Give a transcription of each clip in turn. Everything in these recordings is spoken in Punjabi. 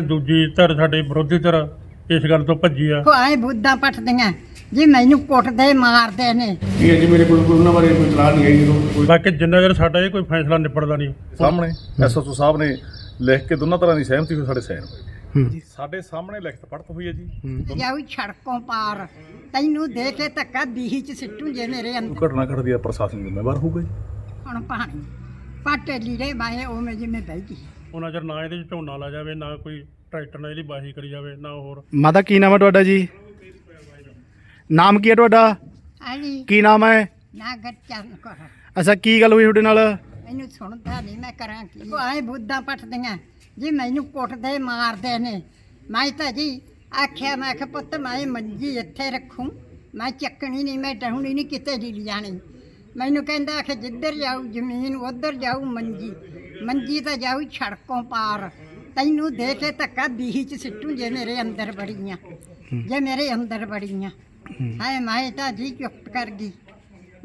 ਦੂਜੀ ਧਿਰ ਸਾਡੀ ਵਿਰੋਧੀ ਧਿਰ ਇਸ ਗੱਲ ਤੋਂ ਭੱਜੀ ਆ। ਐ ਬੁੱਧਾਂ ਪੱਟਦੀਆਂ। ਜੀ ਮੈਨੂੰ ਕੁੱਟਦੇ ਮਾਰਦੇ ਨੇ। ਇਹ ਹੈ ਜੀ ਮੇਰੇ ਕੋਲ ਕੋਈ ਉਹਨਾਂ ਬਾਰੇ ਕੋਈ ਇਤਲਾਹ ਨਹੀਂ ਹੈ ਜੀ ਕੋਈ ਬਾਕੀ ਜਿੰਨਾ ਚਿਰ ਸਾਡਾ ਇਹ ਕੋਈ ਫੈਸਲਾ ਨਿਪੜਦਾ ਨਹੀਂ। ਸਾਹਮਣੇ ਐਸਐਸਓ ਸਾਹਿਬ ਨੇ ਲਿਖ ਕੇ ਦੋਨਾਂ ਤਰ੍ਹਾਂ ਦੀ ਸਹਿਮਤੀ ਹੋਈ ਸਾਡੇ ਸਾਈਨ ਹੋਏ। ਜੀ ਸਾਡੇ ਸਾਹਮਣੇ ਲਿਖਤ ਪੜਤ ਹੋਈ ਹੈ ਜੀ। ਜਾਉ ਛੜਕੋਂ ਪਾਰ। ਤੈਨੂੰ ਦੇ ਕੇ ਧੱਕਾ ਬੀਹੀ ਚ ਸਿੱਟੂ ਜੇ ਮੇਰੇ ਅੰਦਰ। ਘਟਨਾ ਘਟਦੀ ਹੈ ਪ੍ਰਸ਼ਾਸਨ ਜ਼ਿੰਮੇਵਾਰ ਹੋਊਗਾ ਜੀ। ਹੁਣ ਪਾਣੀ ਪਾਟੇ ਲੀੜੇ ਬਾਏ ਉਹ ਮੈਂ ਜਿਵੇਂ ਬਹਿ ਗਈ। ਉਹਨਾਂ ਚਿਰ ਨਾ ਇਹਦੇ 'ਚ ਝੋਨਾ ਲਾ ਜਾਵੇ ਨਾ ਕੋਈ ਟਰੈਕਟਰ ਨਾਲ ਇਹਦੀ ਬਾਹੀ ਕਰੀ ਜਾਵੇ ਨਾ ਹੋਰ। ਮਾਤਾ ਕੀ ਨਾਮ ਹੈ ਤੁਹਾਡਾ ਜੀ? ਨਾਮ ਕੀ ਹੈ ਤੁਹਾਡਾ? ਆਲੀ ਕੀ ਨਾਮ ਹੈ? ਨਾ ਗੱਚਨ ਕਰ। ਅੱਛਾ ਕੀ ਗੱਲ ਹੋਈ ਤੁਹਾਡੇ ਨਾਲ? ਮੈਨੂੰ ਸੁਣਦਾ ਨਹੀਂ ਮੈਂ ਕਰਾਂ ਕੀ? ਉਹ ਐ ਬੁੱਧਾਂ ਪੱਟਦੀਆਂ ਜੀ ਮੈਨੂੰ ਕੁੱਟਦੇ ਮਾਰਦੇ ਨੇ। ਮੈਂ ਤਾਂ ਜੀ ਆਖਿਆ ਮੈਂ ਕਿ ਪੁੱਤ ਮੈਂ ਮੰਜੀ ਇੱਥੇ ਰੱਖੂੰ। ਮੈਂ ਚੱਕਣੀ ਨਹੀਂ ਮੈਂ ਡਹੁਣੀ ਨਹੀਂ ਕਿਤੇ ਨਹੀਂ ਲਿਜਾਣੀ ਮੈਨੂੰ ਕਹਿੰਦਾ ਕਿ ਜਿੱਧਰ ਜਾਊ ਜ਼ਮੀਨ ਉਧਰ ਜਾਊ ਮੰਜੀ। ਮੰਜੀ ਤਾਂ ਜਾਊ ਛੜਕੋਂ ਪਾਰ। ਤੈਨੂੰ ਦੇ ਕੇ ਧੱਕਾ ਬੀਹੀ ਚ ਸਿੱਟੂ ਜੇ ਮੇਰੇ ਅੰਦਰ ਬੜੀਆਂ ਜੇ ਮੇਰੇ ਅੰਦਰ ਬੜੀਆਂ ਹਾਏ ਮੈਂ ਤਾਂ ਜੀ ਚੁੱਪ ਕਰ ਗਈ।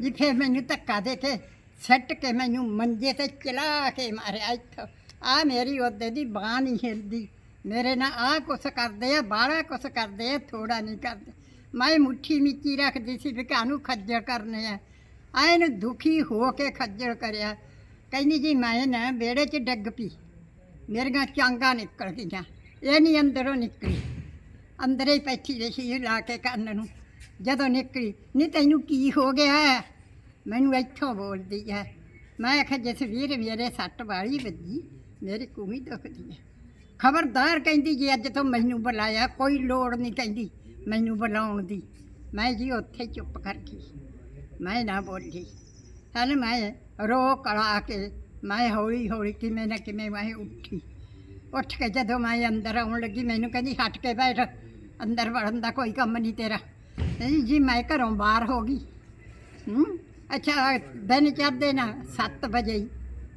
ਜੀ ਫਿਰ ਮੈਨੂੰ ਧੱਕਾ ਦੇ ਕੇ ਸੱਟ ਕੇ ਮੈਨੂੰ ਮੰਜੇ ਤੇ ਚਲਾ ਕੇ ਮਾਰਿਆ ਇੱਥੋਂ। ਆ ਮੇਰੀ ਉਹਦੇ ਦੀ ਬਾਹ ਨਹੀਂ ਹਿਲਦੀ। ਮੇਰੇ ਨਾਲ ਆ ਕੁਛ ਕਰਦੇ ਆ ਬਾਹਲਾ ਕੁਛ ਕਰਦੇ ਆ ਥੋੜਾ ਨਹੀਂ ਕਰਦੇ। ਮੈਂ ਮੁੱਠੀ ਮਿੱਚੀ ਰੱਖਦੀ ਸੀ ਵੀ ਕਾਹਨੂੰ ਖੱਜਲ ਕਰਨੇ ਆ। ਆਏ ਨੂੰ ਦੁਖੀ ਹੋ ਕੇ ਖੱਜਲ ਕਰਿਆ। ਕਹਿੰਦੀ ਜੀ, ਮੈਂ ਨਾ ਵਿਹੜੇ 'ਚ ਡਿੱਗ ਪਈ। ਮੇਰੀਆਂ ਚਾਂਗਾ ਨਿਕਲ ਗਈਆਂ। ਇਹ ਨਹੀਂ ਅੰਦਰੋਂ ਨਿਕਲੀ। ਅੰਦਰੇ ਹੀ ਬੈਠੀ ਰਹੀ ਸੀ ਲਾ ਕੇ ਕੰਨ ਨੂੰ। ਜਦੋਂ ਨਿਕਲੀ, ਨਹੀਂ, ਤੈਨੂੰ ਕੀ ਹੋ ਗਿਆ? ਮੈਨੂੰ ਇੱਥੋਂ ਬੋਲਦੀ ਹੈ ਮੈਂ ਆਖਿਆ ਜਸਵੀਰ ਮੇਰੇ ਸੱਟ ਵਾਲੀ ਵੱਜੀ, ਮੇਰੀ ਕੂਮੀ ਦੁਖਦੀ ਹੈ ਖਬਰਦਾਰ ਕਹਿੰਦੀ, ਜੀ ਅੱਜ ਤੋਂ ਮੈਨੂੰ ਬੁਲਾਇਆ, ਕੋਈ ਲੋੜ ਨਹੀਂ ਕਹਿੰਦੀ ਮੈਨੂੰ ਬੁਲਾਉਣ ਦੀ। ਮੈਂ ਜੀ ਉੱਥੇ ਚੁੱਪ ਕਰ ਗਈ ਮੈਂ ਨਾ ਬੋਲੀ। ਹਲ ਮੈਂ ਰੋ ਕਲਾ ਕੇ ਮੈਂ ਹੌਲੀ ਹੌਲੀ ਕਿਵੇਂ ਨਾ ਕਿਵੇਂ ਮੈਂ ਉੱਠੀ। ਉੱਠ ਕੇ ਜਦੋਂ ਮੈਂ ਅੰਦਰ ਆਉਣ ਲੱਗੀ, ਮੈਨੂੰ ਕਹਿੰਦੀ, ਹਟ ਕੇ ਬੈਠ। ਅੰਦਰ ਵੜਨ ਦਾ ਕੋਈ ਕੰਮ ਨਹੀਂ ਤੇਰਾ। ਨਹੀਂ ਜੀ, ਮੈਂ ਘਰੋਂ ਬਾਹਰ ਹੋ ਗਈ। ਹੂੰ? ਅੱਛਾ, ਦਿਨ ਚੜ੍ਹਦੇ ਨਾ 7 ਵਜੇ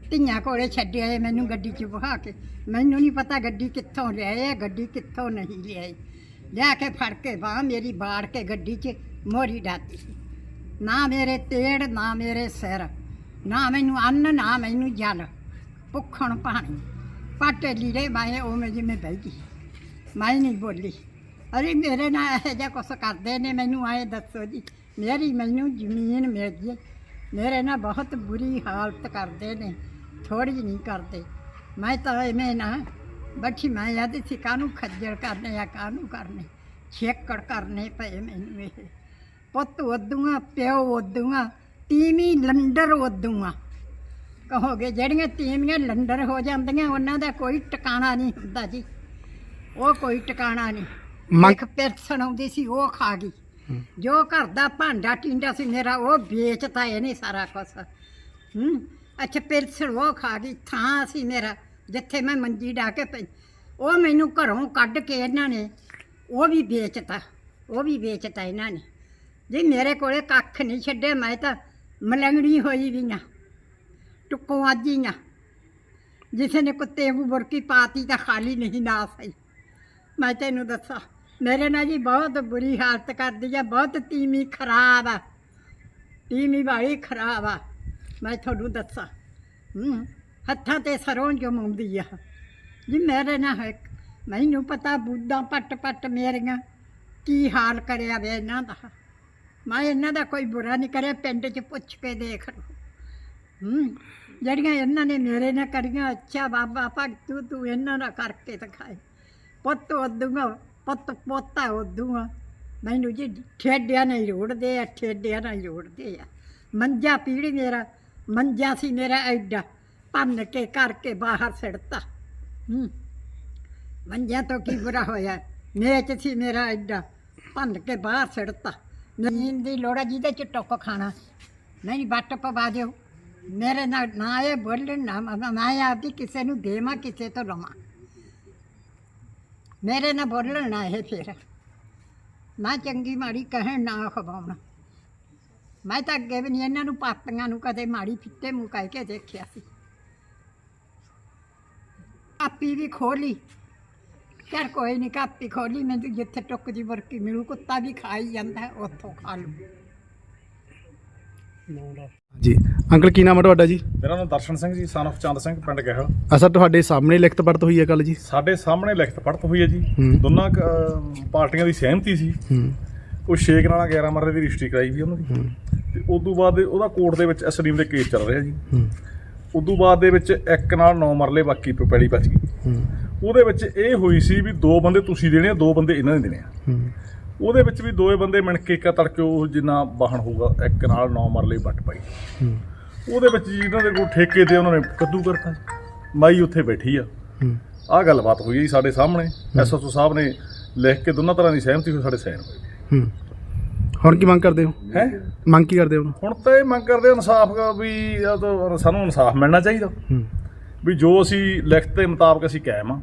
ਧੀਆਂ ਕੋਲੇ ਛੱਡਿਆ ਏ ਮੈਨੂੰ ਗੱਡੀ 'ਚ ਬਹਾ ਕੇ। ਮੈਨੂੰ ਨਹੀਂ ਪਤਾ ਗੱਡੀ ਕਿੱਥੋਂ ਲਿਆਏ ਆ, ਗੱਡੀ ਕਿੱਥੋਂ ਨਹੀਂ ਲਿਆਏ। ਲਿਆ ਕੇ ਫੜ ਕੇ ਬਾਹ ਮੇਰੀ ਬਾੜ ਕੇ ਗੱਡੀ 'ਚ ਮੋਰੀ ਡਾਤੀ। ਨਾ ਮੇਰੇ ਤੇੜ, ਨਾ ਮੇਰੇ ਸਿਰ, ਨਾ ਮੈਨੂੰ ਅੰਨ, ਨਾ ਮੈਨੂੰ ਜਲ, ਭੁੱਖਣ ਪਾਣੀ ਪਾਟੇ ਲੀੜੇ ਮਾਏ ਉਹ ਮੈਂ ਜਿਵੇਂ ਬਹਿ ਗਈ। ਮੈਂ ਨਹੀਂ ਬੋਲੀ। ਅਰੇ ਮੇਰੇ ਨਾਲ ਇਹੋ ਜਿਹਾ ਕੁਛ ਕਰਦੇ ਨੇ, ਮੈਨੂੰ ਆਏ ਦੱਸੋ ਜੀ। ਮੇਰੀ ਮੈਨੂੰ ਜ਼ਮੀਨ ਮਿਲ ਗਈ ਮੇਰੇ ਨਾਲ ਬਹੁਤ ਬੁਰੀ ਹਾਲਤ ਕਰਦੇ ਨੇ ਥੋੜੀ ਨਹੀਂ ਕਰਦੇ। ਮੈਂ ਤਾਂ ਐਵੇਂ ਨਾ ਬੱਠੀ ਮੈਂ ਯਾਦ ਸੀ ਕਾਹਨੂੰ ਖੱਜਲ ਕਰਨੇ ਆ, ਕਾਹਨੂੰ ਕਰਨੇ? ਛੇਕੜ ਕਰਨੇ ਪਏ ਮੈਨੂੰ ਇਹ। ਪੁੱਤ ਉਦੂਆਂ ਪਿਓ ਉਦੂਆਂ ਤੀਵੀਂ ਲੰਡਰ ਉਦੂਆਂ ਕਹੋਗੇ ਜਿਹੜੀਆਂ ਤੀਵੀਆਂ ਲੰਡਰ ਹੋ ਜਾਂਦੀਆਂ ਉਹਨਾਂ ਦਾ ਕੋਈ ਟਿਕਾਣਾ ਨਹੀਂ ਹੁੰਦਾ ਜੀ। ਉਹ ਕੋਈ ਟਿਕਾਣਾ ਨਹੀਂ। ਇੱਕ ਪੈਨਸ਼ਨ ਆਉਂਦੀ ਸੀ ਉਹ ਖਾ ਗਈ। ਜੋ ਘਰ ਦਾ ਭਾਂਡਾ ਟਿੰਡਾ ਸੀ ਮੇਰਾ ਉਹ ਵੇਚਤਾ ਇਹਨੇ ਸਾਰਾ ਕੁਛ। ਹੂੰ। ਅੱਛਾ ਪੈਨਸ਼ਨ ਉਹ ਖਾ ਗਈ ਥਾਂ ਸੀ ਮੇਰਾ ਜਿੱਥੇ ਮੈਂ ਮੰਜੀ ਢਾ ਕੇ ਪਈ। ਉਹ ਮੈਨੂੰ ਘਰੋਂ ਕੱਢ ਕੇ ਇਹਨਾਂ ਨੇ ਉਹ ਵੀ ਵੇਚਤਾ ਉਹ ਵੀ ਵੇਚਤਾ ਇਹਨਾਂ ਨੇ। ਜੀ ਮੇਰੇ ਕੋਲੇ ਕੱਖ ਨਹੀਂ ਛੱਡੇ, ਮੈਂ ਤਾਂ ਮਲੰਗਣੀ ਹੋਈ ਵੀ ਨਾ ਟੁੱਕੋਂ ਆਜੀ ਆਜੀਆਂ ਜਿਸੇ ਨੇ ਕੁੱਤੇ ਨੂੰ ਬੁਰਕੀ ਪਾਤੀ ਤਾਂ ਖਾਲੀ ਨਹੀਂ ਨਾ ਸਹੀ। ਮੈਂ ਤੈਨੂੰ ਦੱਸਾਂ, ਮੇਰੇ ਨਾਲ ਜੀ ਬਹੁਤ ਬੁਰੀ ਹਾਲਤ ਕਰਦੀ ਆ, ਬਹੁਤ ਤੀਮੀ ਖਰਾਬ ਆ। ਤੀਮੀ ਵਾਲੀ ਖਰਾਬ ਆ। ਮੈਂ ਤੁਹਾਨੂੰ ਦੱਸਾਂ, ਹੂੰ, ਹੱਥਾਂ ਤੇ ਸਰੋਂ ਜਮਾਉਂਦੀ ਆ। ਜੀ ਮੇਰੇ ਨਾਲ ਮੈਨੂੰ ਪਤਾ ਬੁੱਧਾਂ ਪੱਟ ਪੱਟ ਮੇਰੀਆਂ ਕੀ ਹਾਲ ਕਰਿਆ ਵੇ ਇਹਨਾਂ ਦਾ। ਮੈਂ ਇਹਨਾਂ ਦਾ ਕੋਈ ਬੁਰਾ ਨਹੀਂ ਕਰਿਆ, ਪਿੰਡ 'ਚ ਪੁੱਛ ਕੇ ਦੇਖ ਲਓ। ਹੂੰ, ਜਿਹੜੀਆਂ ਇਹਨਾਂ ਨੇ ਮੇਰੇ ਨਾਲ ਕਰੀਆਂ, ਅੱਛਾ ਬਾਬਾ, ਭਗਤੂ, ਤੂੰ ਇਹਨਾਂ ਨਾਲ ਕਰਕੇ ਦਿਖਾਏ। ਪੁੱਤ ਉਦੋਂ ਪੁੱਤ, ਪੋਤਾ ਉਦੂਗਾ ਮੈਨੂੰ ਜੀ ਠੇਡਿਆਂ ਨਾਲ ਜੋੜਦੇ ਆ, ਠੇਡਿਆਂ ਨਾਲ ਜੋੜਦੇ ਆ। ਮੰਜਾ ਪੀੜੀ ਮੇਰਾ, ਮੰਜਾ ਸੀ ਮੇਰਾ ਐਡਾ, ਭੰਨ ਕੇ ਕਰਕੇ ਬਾਹਰ ਸਿੜਤਾ। ਹੂੰ, ਮੰਜਿਆਂ ਤੋਂ ਕੀ ਬੁਰਾ ਹੋਇਆ? ਮੇਚ ਸੀ ਮੇਰਾ ਐਡਾ, ਭੰਨ ਕੇ ਬਾਹਰ ਸਿੜਤਾ। ਨੀਂਦ ਦੀ ਲੋੜ ਆ ਜਿਹਦੇ ਚ ਟੁੱਕ ਖਾਣਾ। ਨਹੀਂ ਬੱਟ ਪਵਾ ਦਿਓ। ਮੇਰੇ ਨਾਲ ਨਾ ਇਹ ਬੋਲਣ, ਨਾ ਮੈਂ ਮੈਂ ਆਪਦੀ ਕਿਸੇ ਨੂੰ ਦੇਵਾਂ, ਕਿਸੇ ਤੋਂ ਲਵਾਂ। ਮੇਰੇ ਨਾਲ ਬੋਲਣ ਨਾ ਇਹ ਫਿਰ। ਨਾ ਚੰਗੀ ਮਾੜੀ ਕਹਿਣ ਨਾ ਖਵਾਉਣ। ਮੈਂ ਤਾਂ ਅੱਗੇ ਵੀ ਨਹੀਂ ਇਹਨਾਂ ਨੂੰ ਪਾਪੀਆਂ ਨੂੰ ਕਦੇ ਮਾੜੀ ਫਿੱਟੇ ਮੂੰਹ ਕਹਿ ਕੇ ਦੇਖਿਆ ਸੀ। ਆਪੀ ਵੀ ਖੋਲੀ ਚਲ ਕੋਈ ਨਹੀਂ ਕਾਪੀ ਖੋਲੀ ਮੈਨੂੰ ਜਿੱਥੇ ਟੁੱਕ ਦੀ ਬਰਕੀ ਮਿਲੂ ਕੁੱਤਾ ਵੀ ਖਾ ਹੀ ਜਾਂਦਾ ਉੱਥੋਂ ਖਾ ਲੂ। ਜੀ ਅੰਕਲ ਕੀ ਨਾਮ ਹੈ ਤੁਹਾਡਾ ਜੀ? ਮੇਰਾ ਨਾਮ ਦਰਸ਼ਨ ਸਿੰਘ ਜੀ ਸਨ of ਚੰਦ ਸਿੰਘ ਪਿੰਡ ਗਹਿਲ ਅਸਰ ਤੁਹਾਡੇ ਸਾਹਮਣੇ ਲਿਖਤ ਪੜਤ ਹੋਈ ਹੈ ਕੱਲ ਜੀ? ਸਾਡੇ ਸਾਹਮਣੇ ਲਿਖਤ ਪੜਤ ਹੋਈ ਹੈ ਜੀ। ਦੋਨਾਂ ਕ- ਅਹ ਪਾਰਟੀਆਂ ਦੀ ਸਹਿਮਤੀ ਸੀ। ਹੂੰ। ਉਹ ਛੇਕ ਨਾਲ 11 ਮਰਲੇ ਦੀ ਰਜਿਸਟਰੀ ਕਰਾਈ ਵੀ ਉਹਨਾਂ ਦੀ। ਤੇ ਉਸ ਤੋਂ ਬਾਅਦ ਉਹਦਾ ਕੋਰਟ ਦੇ ਵਿੱਚ ਐਸਡੀਐਮ ਦੇ ਕੇਸ ਚੱਲ ਰਿਹਾ ਜੀ। ਹੂੰ। ਉਸ ਤੋਂ ਬਾਅਦ ਦੇ ਵਿੱਚ ਇੱਕ ਨਾਲ 9 ਮਰਲੇ ਬਾਕੀ ਪੈੜੀ ਬਚ ਗਈ। ਹੂੰ। ਉਹਦੇ ਵਿੱਚ ਇਹ ਹੋਈ ਸੀ ਵੀ ਦੋ ਬੰਦੇ ਤੁਸੀਂ ਦੇਣੇ ਆ ਦੋ ਬੰਦੇ ਇਹਨਾਂ ਨੇ ਦੇਣੇ ਆ। ਉਹਦੇ ਵਿੱਚ ਵੀ ਦੋਏ ਬੰਦੇ ਮਿਣ ਕੇ ਇੱਕ ਤੜਕੇ ਉਹ ਜਿੰਨਾ ਵਾਹਣ ਹੋਊਗਾ ਇੱਕ ਨਾਲ 9 ਮਰਲੇ ਵੱਟ ਪਾਈ। ਉਹਦੇ ਵਿੱਚ ਜੀ ਇਹਨਾਂ ਦੇ ਕੋਲ ਠੇਕੇ ਤੇ ਉਹਨਾਂ ਨੇ ਕੱਦੂ ਕਰਤਾ। ਮਾਈ ਉੱਥੇ ਬੈਠੀ ਆ। ਆਹ ਗੱਲਬਾਤ ਹੋਈ ਜੀ ਸਾਡੇ ਸਾਹਮਣੇ। ਐਸਐਸਓ ਸਾਹਿਬ ਨੇ ਲਿਖ ਕੇ ਦੋਨਾਂ ਤਰ੍ਹਾਂ ਦੀ ਸਹਿਮਤੀ ਹੋਈ ਸਾਡੇ ਸਾਈਨ ਹੋਏ। ਹੂੰ। ਹੁਣ ਕੀ ਮੰਗ ਕਰਦੇ ਹੋ? ਹੈ? ਮੰਗ ਕੀ ਕਰਦੇ ਹੋ ਹੁਣ? ਤਾਂ ਇਹ ਮੰਗ ਕਰਦੇ ਇਨਸਾਫ ਵੀ ਸਾਨੂੰ ਇਨਸਾਫ ਮਿਲਣਾ ਚਾਹੀਦਾ। ਹੂੰ। ਵੀ ਜੋ ਅਸੀਂ ਲਿਖਤ ਦੇ ਮੁਤਾਬਕ ਅਸੀਂ ਕਾਇਮ ਆ।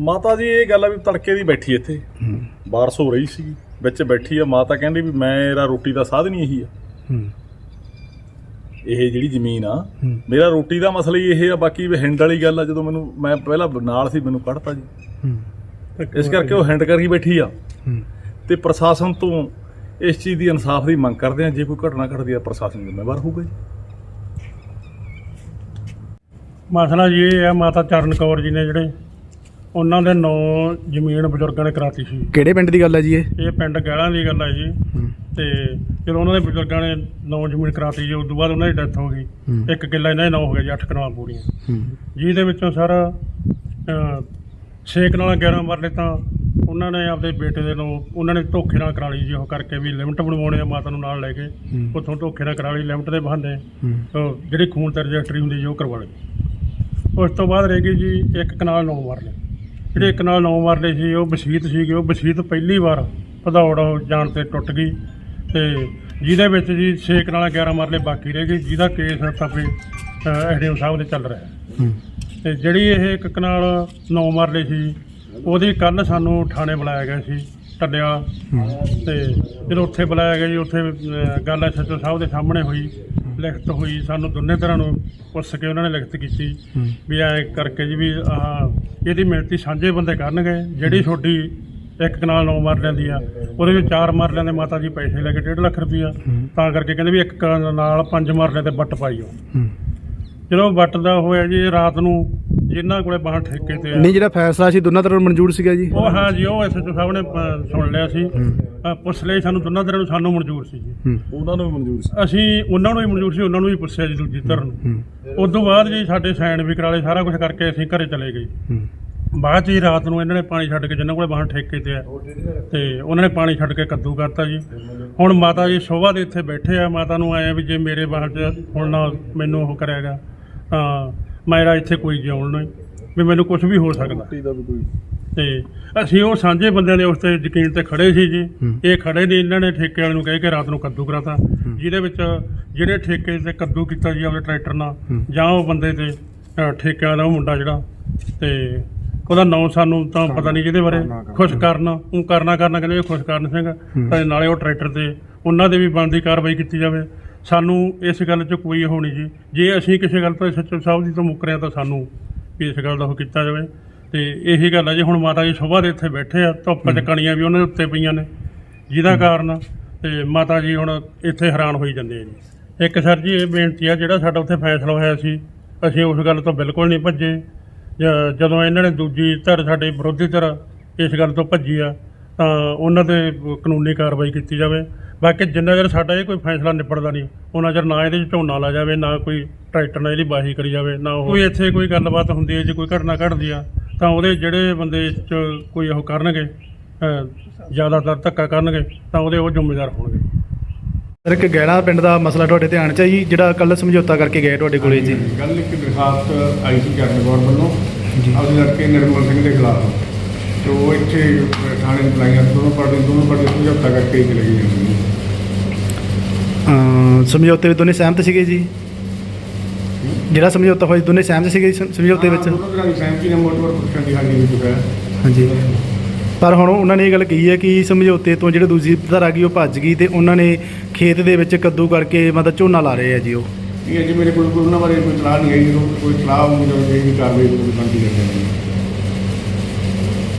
ਮਾਤਾ ਜੀ ਇਹ ਗੱਲ ਆ ਵੀ ਤੜਕੇ ਦੀ ਬੈਠੀ ਇੱਥੇ। ਬਾਰਸ ਹੋ ਰਹੀ ਸੀ ਵਿੱਚ ਬੈਠੀ ਆ। ਮਾਤਾ ਕਹਿੰਦੀ ਵੀ ਮੇਰਾ ਰੋਟੀ ਦਾ ਸਾਧਨ ਹੀ ਇਹੀ ਆ। ਇਹ ਜਿਹੜੀ ਜ਼ਮੀਨ ਆ। ਮੇਰਾ ਰੋਟੀ ਦਾ ਮਸਲਾ ਹੀ ਇਹ ਆ ਬਾਕੀ ਵੀ ਹਿੰਡ ਵਾਲੀ ਗੱਲ ਆ ਜਦੋਂ ਮੈਨੂੰ ਮੈਂ ਪਹਿਲਾਂ ਨਾਲ ਸੀ ਮੈਨੂੰ ਕੱਢਤਾ ਜੀ। ਇਸ ਕਰਕੇ ਉਹ ਹਿੰਡ ਕਰਕੇ ਬੈਠੀ ਆ। ਤੇ ਪ੍ਰਸ਼ਾਸਨ ਤੋਂ ਇਸ ਚੀਜ਼ ਦੀ ਇਨਸਾਫ ਦੀ ਮੰਗ ਕਰਦੇ ਆ ਜੇ ਕੋਈ ਘਟਨਾ ਘਟਦੀ ਆ ਪ੍ਰਸ਼ਾਸਨ ਜ਼ਿੰਮੇਵਾਰ ਹੋਊਗਾ ਜੀ। ਮਸਲਾ ਜੀ ਇਹ ਹੈ ਮਾਤਾ ਚਰਨ ਕੌਰ ਜੀ ਨੇ ਜਿਹੜੇ ਉਹਨਾਂ ਦੇ ਨਾਂ ਜ਼ਮੀਨ ਬਜ਼ੁਰਗਾਂ ਨੇ ਕਰਾਤੀ ਸੀ। ਕਿਹੜੇ ਪਿੰਡ ਦੀ ਗੱਲ ਹੈ ਜੀ ਇਹ? ਇਹ ਪਿੰਡ ਗਹਿਲਾਂ ਦੀ ਗੱਲ ਹੈ ਜੀ। ਤੇ ਜਦੋਂ ਉਹਨਾਂ ਦੇ ਬਜ਼ੁਰਗਾਂ ਨੇ ਨਾਂ ਜ਼ਮੀਨ ਕਰਾਤੀ ਜੀ ਉਸ ਤੋਂ ਬਾਅਦ ਉਹਨਾਂ ਦੀ ਡੈਥ ਹੋ ਗਈ। ਇੱਕ ਕਿੱਲਾ ਇਹਨਾਂ ਦੇ ਨਾਂ ਹੋ ਗਿਆ ਜੀ 8 ਕਨਾਲਾਂ ਪੂਰੀਆਂ। ਜਿਹਦੇ ਵਿੱਚੋਂ ਸਰ ਛੇ ਕਨਾਲਾਂ 11 ਮਰਲੇ ਤਾਂ ਉਹਨਾਂ ਨੇ ਆਪਦੇ ਬੇਟੇ ਦੇ ਨੂੰ ਉਹਨਾਂ ਨੇ ਧੋਖੇ ਨਾਲ ਕਰਾ ਲਈ ਜੀ ਉਹ ਕਰਕੇ ਵੀ ਲਿਮਟ ਬਣਵਾਉਣੇ ਆ ਮਾਤਾ ਨੂੰ ਨਾਲ ਲੈ ਕੇ। ਉੱਥੋਂ ਧੋਖੇ ਨਾਲ ਕਰਾ ਲਈ ਲਿਮਟ ਦੇ ਬਹਾਨੇ ਜਿਹੜੀ ਖੂਨ ਤੇ ਰਜਿਸਟਰੀ ਹੁੰਦੀ ਜੀ ਉਹ ਕਰਵਾ ਲਈ। ਉਸ ਤੋਂ ਬਾਅਦ ਰਹਿ ਗਈ ਜੀ ਇੱਕ ਕਨਾਲ ਨੌ ਮਰਲੇ। ਜਿਹੜੇ ਇੱਕ ਨਾਲ ਨੌ ਮਰਲੇ ਸੀ ਉਹ ਵਸੀਤ ਸੀਗੇ ਉਹ ਵਸੀਤ ਪਹਿਲੀ ਵਾਰ ਭਦੌੜ ਜਾਣ ਤੇ ਟੁੱਟ ਗਈ ਤੇ ਜਿਹਦੇ ਵਿੱਚ ਜੀ 6 ਕਨਾਲਾਂ 11 ਮਰਲੇ ਬਾਕੀ ਰਹਿ ਗਏ ਜਿਹਦਾ ਕੇਸ ਤਪੇ ਐਸਡੀਐਮ ਸਾਹਿਬ ਦੇ ਚੱਲ ਰਿਹਾ। ਤੇ ਜਿਹੜੀ ਇਹ ਇੱਕ ਕਨਾਲ ਨੌ ਮਰਲੇ ਸੀ ਉਹਦੀ ਕੱਲ ਸਾਨੂੰ ਥਾਣੇ ਬੁਲਾਇਆ ਗਿਆ ਸੀ ਟੱਡਿਆ ਤੇ ਜਦੋਂ ਉੱਥੇ ਬੁਲਾਇਆ ਗਿਆ ਜੀ ਉੱਥੇ ਗੱਲ ਐਸਐਚਓ ਸਾਹਿਬ ਦੇ ਸਾਹਮਣੇ ਹੋਈ। ਲਿਖਤ ਹੋਈ ਸਾਨੂੰ ਦੋਨੇ ਤਰ੍ਹਾਂ ਨੂੰ ਪੁੱਛ ਕੇ ਉਹਨਾਂ ਨੇ ਲਿਖਤ ਕੀਤੀ। ਵੀ ਐ ਕਰਕੇ ਜੀ ਵੀ ਆਹ ਇਹਦੀ ਮਿਹਨਤੀ ਸਾਂਝੇ ਬੰਦੇ ਕਰਨਗੇ ਜਿਹੜੀ ਛੋਟੀ ਇੱਕ ਕਨਾਲ ਨੌ ਮਰਲਿਆਂ ਦੀ ਆ ਉਹਦੇ ਵਿੱਚ ਚਾਰ ਮਰਲਿਆਂ ਦੇ ਮਾਤਾ ਜੀ ਪੈਸੇ ਲੈ ਕੇ 1.5 ਲੱਖ ਰੁਪਈਆ। ਤਾਂ ਕਰਕੇ ਕਹਿੰਦੇ ਵੀ ਇੱਕ ਕਨਾਲ ਪੰਜ ਮਰਲਿਆਂ ਤੇ ਵੱਟ ਪਾਈਓ ਜਦੋਂ ਵੱਟ ਦਾ ਹੋਇਆ ਜੀ ਰਾਤ ਨੂੰ ਜਿਨ੍ਹਾਂ ਕੋਲੇ ਬਾਹਰ ਠੇਕੇ ਤੇ ਆ। ਨਹੀਂ ਜਿਹੜਾ ਫੈਸਲਾ ਸੀ ਦੋਨਾਂ ਤਰ੍ਹਾਂ ਮਨਜ਼ੂਰ ਸੀਗਾ ਜੀ? ਉਹ ਹਾਂ ਜੀ ਉਹ ਐਸਐਚਓ ਸਾਹਿਬ ਨੇ ਅ, ਸੁਣ ਲਿਆ ਸੀ। ਅ, ਪੁੱਛ ਸੀ ਸਾਨੂੰ ਦੋਨਾਂ ਤਰ੍ਹਾਂ ਨੂੰ ਸਾਨੂੰ ਮਨਜ਼ੂਰ ਸੀ ਜੀ। ਹੂੰ। ਉਹਨਾਂ ਨੂੰ ਵੀ ਮਨਜ਼ੂਰ ਸੀ। ਅਸੀਂ ਉਹਨਾਂ ਨੂੰ ਵੀ ਮਨਜ਼ੂਰ ਸੀ ਉਹਨਾਂ ਨੂੰ ਵੀ ਪੁੱਛਿਆ ਜੀ ਦੂਜੀ ਧਿਰ ਨੂੰ। ਹੂੰ। ਉਸ ਤੋਂ ਬਾਅਦ ਜੀ ਸਾਡੇ ਸਾਈਨ ਵੀ ਕਰਾ ਲਏ ਸਾਰਾ ਕੁਝ ਕਰਕੇ ਅਸੀਂ ਘਰੇ ਚਲੇ ਗਏ। ਹੂੰ। ਬਾਅਦ 'ਚ ਜੀ ਰਾਤ ਨੂੰ ਇਹਨਾਂ ਨੇ ਪਾਣੀ ਛੱਡ ਕੇ ਜਿਨ੍ਹਾਂ ਕੋਲੇ ਬਾਹਰ ਠੇਕੇ ਤੇ ਆ ਤੇ ਉਹਨਾਂ ਨੇ ਪਾਣੀ ਛੱਡ ਕੇ ਕੱਦੂ ਕਰਤਾ ਜੀ। ਹੁਣ ਮਾਤਾ ਜੀ ਸੋਭਾ ਦੇ ਇੱਥੇ ਬੈਠੇ ਆ ਮਾਤਾ ਨੂੰ ਆਏ ਆ ਵੀ ਜੇ ਮੇਰੇ ਬਾਹਰ 'ਚ ਹੁਣ ਨਾ ਮੈਨੂੰ ਉਹ ਕਰਿਆਗਾ ਤਾਂ ਮੇਰਾ ਇੱਥੇ ਕੋਈ ਜਿਉਣ ਨਹੀਂ ਵੀ ਮੈਨੂੰ ਕੁਝ ਵੀ ਹੋ ਸਕਦਾ। ਦਾ ਵੀ ਕੋਈ ਤੇ ਅਸੀਂ ਉਹ ਸਾਂਝੇ ਬੰਦਿਆਂ ਦੇ ਉਸ ਤੇ ਯਕੀਨ ਤੇ ਖੜੇ ਸੀ ਜੀ। ਹੂੰ। ਇਹ ਖੜੇ ਨੇ ਇਹਨਾਂ ਨੇ ਠੇਕੇ ਵਾਲੇ ਨੂੰ ਕਹਿ ਕੇ ਰਾਤ ਨੂੰ ਕੱਦੂ ਕਰਾਤਾ। ਜਿਹਦੇ ਵਿੱਚ ਜਿਹੜੇ ਠੇਕੇ ਤੇ ਕੱਦੂ ਕੀਤਾ ਜੀ ਆਪਣੇ ਟਰੈਕਟਰ ਨਾਲ ਹੂੰ। ਜਾਂ ਉਹ ਬੰਦੇ ਤੇ ਅ, ਠੇਕੇ ਵਾਲਾ ਉਹ ਮੁੰਡਾ ਜਿਹੜਾ ਤੇ ਉਹਦਾ ਨਾਂ ਸਾਨੂੰ ਤਾਂ ਪਤਾ ਨਹੀਂ ਜਿਹਦੇ ਬਾਰੇ। ਖੁਸ਼ ਕਰਨ ਉਹ ਕਰਨਾ ਕਰਨਾ ਕਹਿੰਦੇ ਇਹ ਖੁਸ਼ ਕਰਨ ਸਿੰਘ। ਤੇ ਨਾਲੇ ਉਹ ਟਰੈਕਟਰ ਤੇ ਉਹਨਾਂ ਦੇ ਵੀ ਬਣਦੀ ਕਾਰਵਾਈ ਕੀਤੀ ਜਾਵੇ। ਸਾਨੂੰ ਇਸ ਗੱਲ 'ਚ ਕੋਈ ਉਹ ਨਹੀਂ ਜੀ। ਜੇ ਅਸੀਂ ਕਿਸੇ ਗੱਲ ਤੋਂ ਸੱਚੋ ਸਾਹਿਬ ਦੀ ਤੋਂ ਮੁੱਕਰਿਆ ਤਾਂ ਸਾਨੂੰ ਵੀ ਇਸ ਗੱਲ ਦਾ ਉਹ ਕੀਤਾ ਜਾਵੇ। ਤੇ ਇਹੀ ਗੱਲ ਹੈ ਜੀ ਹੁਣ ਮਾਤਾ ਜੀ ਸੁਬਾਹ ਦੇ ਇੱਥੇ ਬੈਠੇ ਆ ਧੁੱਪ ਚ ਕਣੀਆਂ ਵੀ ਉਹਨਾਂ ਦੇ ਉੱਤੇ ਪਈਆਂ ਨੇ ਜਿਹਦਾ ਕਾਰਨ ਤੇ ਮਾਤਾ ਜੀ ਹੁਣ ਇੱਥੇ ਹੈਰਾਨ ਹੋਈ ਜਾਂਦੇ ਆ ਜੀ। ਇੱਕ ਸਰ ਜੀ ਇਹ ਬੇਨਤੀ ਆ ਜਿਹੜਾ ਸਾਡਾ ਉੱਥੇ ਫੈਸਲਾ ਹੋਇਆ ਸੀ ਅਸੀਂ ਉਸ ਗੱਲ ਤੋਂ ਬਿਲਕੁਲ ਨਹੀਂ ਭੱਜੇ। ਜਦੋਂ ਇਹਨਾਂ ਨੇ ਦੂਜੀ ਧਿਰ ਸਾਡੇ ਵਿਰੋਧੀ ਧਿਰ ਇਸ ਗੱਲ ਤੋਂ ਭੱਜੀ ਆ ਤਾਂ ਉਹਨਾਂ ਤੇ ਕਾਨੂੰਨੀ ਕਾਰਵਾਈ ਕੀਤੀ ਜਾਵੇ। ਬਾਕੀ ਜਿੰਨਾ ਚਿਰ ਸਾਡਾ ਇਹ ਕੋਈ ਫੈਸਲਾ ਨਿਬੜਦਾ ਨਹੀਂ ਉਹਨਾਂ ਚਿਰ ਨਾ ਇਹਦੇ 'ਚ ਝੋਨਾ ਲਾ ਜਾਵੇ ਨਾ ਕੋਈ ਟਰੈਕਟਰ ਨਾਲ ਇਹਦੀ ਬਾਹੀ ਕਰੀ ਜਾਵੇ ਨਾ ਉਹ ਕੋਈ ਇੱਥੇ ਕੋਈ ਗੱਲਬਾਤ ਹੁੰਦੀ ਹੈ ਜੇ ਕੋਈ ਘਟਨਾ ਘਟਦੀ ਆ ਤਾਂ ਉਹਦੇ ਜਿਹੜੇ ਬੰਦੇ 'ਚ ਕੋਈ ਉਹ ਕਰਨਗੇ ਜ਼ਿਆਦਾਤਰ ਧੱਕਾ ਕਰਨਗੇ ਤਾਂ ਉਹਦੇ ਉਹ ਜ਼ਿੰਮੇਦਾਰ ਹੋਣਗੇ। ਸਰ ਇੱਕ ਗੈੜਾ ਪਿੰਡ ਦਾ ਮਸਲਾ ਤੁਹਾਡੇ ਧਿਆਨ 'ਚ ਹੈ ਜੀ ਜਿਹੜਾ ਕੱਲ ਸਮਝੌਤਾ ਕਰਕੇ ਗਏ ਤੁਹਾਡੇ ਕੋਲੇ ਜੀ। ਗੱਲ ਇੱਕ ਦਰਖਾਸਤ ਆਈ ਸੀ ਕਰਨ ਗੌਰ ਵੱਲੋਂ ਜੀ। ਆਪਣੇ ਲੜਕੇ ਨਿਰਮਲ ਸਿੰਘ ਦੇ ਖਿਲਾਫ। ਤੇ ਉਹ ਇੱਥੇ ਥਾਣੇ ਬੁਲਾਈਆਂ ਦੋਨੋਂ ਪਾਰਟੀ ਦੋਨੋਂ ਪਾਰਟੀ ਸਮਝੌਤਾ ਕਰਕੇ ਹੀ ਚਲੇ ਗਏ। ਜੀ ਅਮ ਸਮਝੌਤੇ ਵਿੱਚ ਦੋਨੇ ਸਹਿਮਤ ਸੀਗੇ ਜੀ? ਜਿਹੜਾ ਸਮਝੌਤਾ ਹੋਇਆ ਸੀ, ਦੋਨੇ ਸਹਿਮਤ ਸੀਗੇ ਜੀ ਸਮ- ਸਮਝੌਤੇ ਵਿੱਚ? ਦੋਨੋਂ ਤਰ੍ਹਾਂ ਦੀ ਸਹਿਮਤੀ ਨਾਲ ਮੋਟਵਰ ਪੁੱਛਣ ਦੀ ਹਾਲੀ ਹੋ ਚੁੱਕਾ ਹੈ। ਹਾਂਜੀ। ਪਰ ਹੁਣ ਉਹਨਾਂ ਨੇ ਇਹ ਗੱਲ ਕਹੀ ਹੈ ਕਿ ਸਮਝੌਤੇ ਤੋਂ ਜਿਹੜੇ ਦੂਜੀ ਧਾਰਾ ਗਈ ਉਹ ਭੱਜ ਗਈ ਤੇ ਉਹਨਾਂ ਨੇ ਖੇਤ ਦੇ ਵਿੱਚ ਕੱਦੂ ਕਰਕੇ ਮਤਲਬ ਝੋਨਾ ਲਾ ਰਹੇ ਆ ਜੀ ਉਹ। ਇਹ ਅਜੇ ਮੇਰੇ ਕੋਲ ਕੋਈ ਉਹਨਾਂ ਬਾਰੇ ਕੋਈ ਸਲਾਹ ਨਹੀਂ ਆਈ ਜਦੋਂ ਕੋਈ ਸਲਾਹ ਹੋਊਗੀ ਤਾਂ ਜਿਹੜੀ ਕਾਰਵਾਈ ਕੋਈ ਬੰਦੀ ਕਰਦੇ ਨੇ